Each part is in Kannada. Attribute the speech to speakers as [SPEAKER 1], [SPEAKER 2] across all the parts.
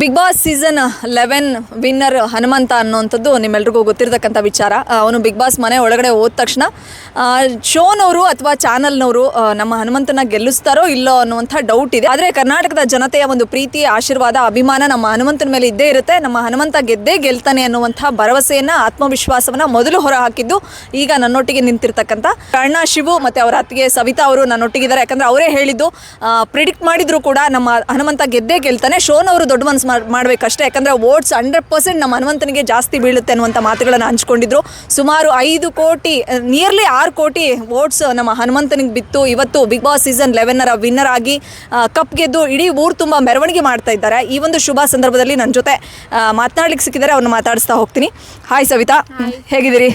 [SPEAKER 1] Big boss season eleven winner Hanumantha ಅನ್ನುವಂಥದ್ದು ನಿಮ್ಮೆಲ್ರಿಗೂ ಗೊತ್ತಿರತಕ್ಕಂಥ ವಿಚಾರ. ಅವನು ಬಿಗ್ ಬಾಸ್ ಮನೆ ಒಳಗಡೆ ಹೋದ ತಕ್ಷಣ ಶೋನವರು ಅಥವಾ ಚಾನಲ್ನವರು ನಮ್ಮ ಹನುಮಂತನ ಗೆಲ್ಲಿಸ್ತಾರೋ ಇಲ್ಲೋ ಅನ್ನುವಂಥ ಡೌಟ್ ಇದೆ. ಆದರೆ ಕರ್ನಾಟಕದ ಜನತೆಯ ಒಂದು ಪ್ರೀತಿ, ಆಶೀರ್ವಾದ, ಅಭಿಮಾನ ನಮ್ಮ ಹನುಮಂತನ ಮೇಲೆ ಇದ್ದೇ ಇರುತ್ತೆ. ನಮ್ಮ ಹನುಮಂತ ಗೆದ್ದೇ ಗೆಲ್ತಾನೆ ಅನ್ನುವಂಥ ಭರವಸೆಯನ್ನು, ಆತ್ಮವಿಶ್ವಾಸವನ್ನು ಮೊದಲು ಹೊರ ಹಾಕಿದ್ದು ಈಗ ನನ್ನೊಟ್ಟಿಗೆ ನಿಂತಿರ್ತಕ್ಕಂಥ ಅಣ್ಣ ಶಿವು ಮತ್ತು ಅವರ ಅತ್ತಿಗೆ ಸವಿತಾ ಅವರು ನನ್ನೊಟ್ಟಿಗಿದ್ದಾರೆ. ಯಾಕಂದರೆ ಅವರೇ ಹೇಳಿದ್ದು ಪ್ರಿಡಿಕ್ಟ್ ಮಾಡಿದರೂ ಕೂಡ ನಮ್ಮ ಹನುಮಂತ ಗೆದ್ದೇ ಗೆಲ್ತಾನೆ, ಶೋನವರು ದೊಡ್ಡ ಮನ್ಸು ಮಾಡಬೇಕಷ್ಟೇ. ಯಾಕಂದ್ರೆ ವೋಟ್ಸ್ ಹಂಡ್ರೆಡ್ ಪರ್ಸೆಂಟ್ ನಮ್ಮ ಹನುಮಂತನಿಗೆ ಜಾಸ್ತಿ ಬೀಳುತ್ತೆ ಅನ್ನುವಂಥ ಮಾತುಗಳನ್ನು ಹಂಚ್ಕೊಂಡಿದ್ರು. ಸುಮಾರು ಐದು ಕೋಟಿ ನಿಯರ್ಲಿ ಆರು ಕೋಟಿ ವೋಟ್ಸ್ ನಮ್ಮ ಹನುಮಂತನಿಗೆ ಬಿತ್ತು. ಇವತ್ತು ಬಿಗ್ ಬಾಸ್ ಸೀಸನ್ ಲೆವೆನ್ನರ ವಿನ್ನರ್ ಆಗಿ ಕಪ್ ಗೆದ್ದು ಇಡೀ ಊರು ತುಂಬ ಮೆರವಣಿಗೆ ಮಾಡ್ತಾ ಇದ್ದಾರೆ. ಈ ಒಂದು ಶುಭ ಸಂದರ್ಭದಲ್ಲಿ ನನ್ನ ಜೊತೆ ಮಾತನಾಡ್ಲಿಕ್ಕೆ ಸಿಕ್ಕಿದ್ದಾರೆ ಅವ್ರನ್ನ ಮಾತಾಡಿಸ್ತಾ ಹೋಗ್ತೀನಿ. ಹಾಯ್ ಸವಿತಾ. ಹೇಗಿದ್ದೀರಿ?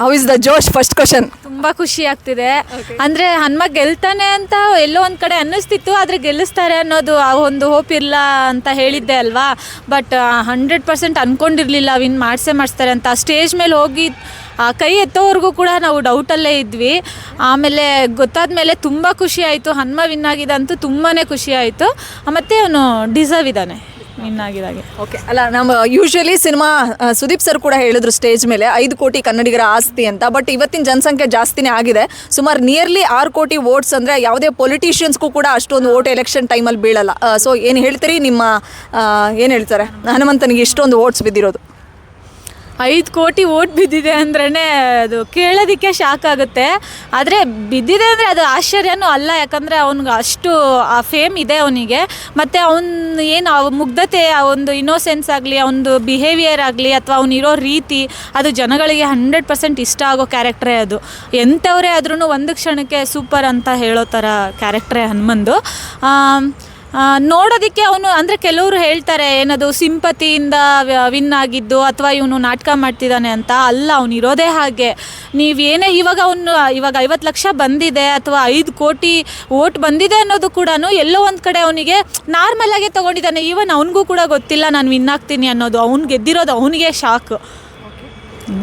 [SPEAKER 1] How is the Josh first question
[SPEAKER 2] ತುಂಬಾ ಖುಷಿ ಆಗ್ತಿದೆ. ಅಂದ್ರೆ ಹನುಮ ಗೆಲ್ತಾನೆ ಅಂತ ಎಲ್ಲೋ ಒಂದ್ ಕಡೆ ಅನ್ನಿಸ್ತಿತ್ತು ಆದ್ರೆ ಗೆಲ್ಲಿಸ್ತಾರೆ ಅನ್ನೋದು ಆ ಒಂದು ಹೋಪ್ ಇಲ್ಲ ಅಂತ ಹೇಳಿದ್ದೆ ಅಲ್ವಾ? ಬಟ್ ಹಂಡ್ರೆಡ್ ಪರ್ಸೆಂಟ್ ಅಂದ್ಕೊಂಡಿರಲಿಲ್ಲ ವಿನ್ ಮಾಡಿಸೇ ಮಾಡಿಸ್ತಾರೆ ಅಂತ. ಸ್ಟೇಜ್ ಮೇಲೆ ಹೋಗಿ, ಆ, ಕೈ ಎತ್ತೋವರೆಗೂ ಕೂಡ ನಾವು ಡೌಟಲ್ಲೇ ಇದ್ವಿ. ಆಮೇಲೆ ಗೊತ್ತಾದ ಮೇಲೆ ತುಂಬ ಖುಷಿ ಆಯಿತು. ಹನುಮ ವಿನ್ ಅಂತೂ ತುಂಬಾ ಖುಷಿ ಆಯಿತು. ಮತ್ತು ಅವನು ಡಿಸರ್ವ್ ಇದ್ದಾನೆ. ವಿನ್ ಆಗಿದಾಗೆ
[SPEAKER 1] ಓಕೆ, ಅಲ್ಲ, ನಮ್ಮ ಯೂಶ್ವಲಿ ಸಿನಿಮಾ ಸುದೀಪ್ ಸರ್ ಕೂಡ ಹೇಳಿದ್ರು ಸ್ಟೇಜ್ ಮೇಲೆ ಐದು ಕೋಟಿ ಕನ್ನಡಿಗರ ಆಸ್ತಿ ಅಂತ ಬಟ್ ಇವತ್ತಿನ ಜನಸಂಖ್ಯೆ ಜಾಸ್ತಿನೇ ಆಗಿದೆ. ಸುಮಾರು ನಿಯರ್ಲಿ ಆರು ಕೋಟಿ ವೋಟ್ಸ್ ಅಂದರೆ ಯಾವುದೇ ಪೊಲಿಟಿಷಿಯನ್ಸ್ಗೂ ಕೂಡ ಅಷ್ಟೊಂದು ವೋಟ್ ಎಲೆಕ್ಷನ್ ಟೈಮಲ್ಲಿ ಬೀಳಲ್ಲ. ಸೊ ಏನು ಹೇಳ್ತೀರಿ? ನಿಮ್ಮ ಏನು ಹೇಳ್ತಾರೆ? ಹನುಮಂತನಿಗೆ ಇಷ್ಟೊಂದು ವೋಟ್ಸ್ ಬಿದ್ದಿರೋದು.
[SPEAKER 2] ಐದು ಕೋಟಿ ಓಟ್ ಬಿದ್ದಿದೆ ಅಂದ್ರೇ ಅದು ಕೇಳೋದಕ್ಕೆ ಶಾಕ್ ಆಗುತ್ತೆ. ಆದರೆ ಬಿದ್ದಿದೆ ಅಂದರೆ ಅದು ಆಶ್ಚರ್ಯನೂ ಅಲ್ಲ, ಯಾಕಂದರೆ ಅವ್ನಿಗೆ ಅಷ್ಟು, ಆ ಫೇಮ್ ಇದೆ ಅವನಿಗೆ. ಮತ್ತು ಅವನು ಏನು ಮುಗ್ಧತೆ, ಆ ಒಂದು ಇನ್ನೋಸೆನ್ಸ್ ಆಗಲಿ ಅವನದು ಬಿಹೇವಿಯರ್ ಆಗಲಿ, ಅಥವಾ ಅವನಿರೋ ರೀತಿ, ಅದು ಜನಗಳಿಗೆ ಹಂಡ್ರೆಡ್ ಪರ್ಸೆಂಟ್ ಇಷ್ಟ ಆಗೋ ಕ್ಯಾರೆಕ್ಟ್ರೇ ಅದು. ಎಂಥವರೇ ಆದ್ರೂ ಒಂದು ಕ್ಷಣಕ್ಕೆ ಸೂಪರ್ ಅಂತ ಹೇಳೋ ಥರ ಕ್ಯಾರೆಕ್ಟ್ರೇ ಹನುಮಂದು. ನೋಡೋದಕ್ಕೆ ಅವನು, ಅಂದರೆ ಕೆಲವರು ಹೇಳ್ತಾರೆ, ಏನದು, ಸಿಂಪತಿಯಿಂದ ವಿನ್ ಆಗಿದ್ದು ಅಥವಾ ಇವನು ನಾಟಕ ಮಾಡ್ತಿದ್ದಾನೆ ಅಂತ. ಅಲ್ಲ, ಅವನು ಇರೋದೇ ಹಾಗೆ. ನೀವೇನೇ ಇವಾಗ ಅವನು, ಇವಾಗ ಐವತ್ತು ಲಕ್ಷ ಬಂದಿದೆ ಅಥವಾ ಐದು ಕೋಟಿ ಓಟ್ ಬಂದಿದೆ ಅನ್ನೋದು ಕೂಡ ಎಲ್ಲೋ ಒಂದು ಕಡೆ ಅವನಿಗೆ ಆಗೇ ತೊಗೊಂಡಿದ್ದಾನೆ. ಈವನ್ ಅವನಿಗೂ ಕೂಡ ಗೊತ್ತಿಲ್ಲ, ನಾನು ವಿನ್ ಆಗ್ತೀನಿ ಅನ್ನೋದು. ಅವ್ನು ಗೆದ್ದಿರೋದು ಅವನಿಗೆ ಶಾಕ್.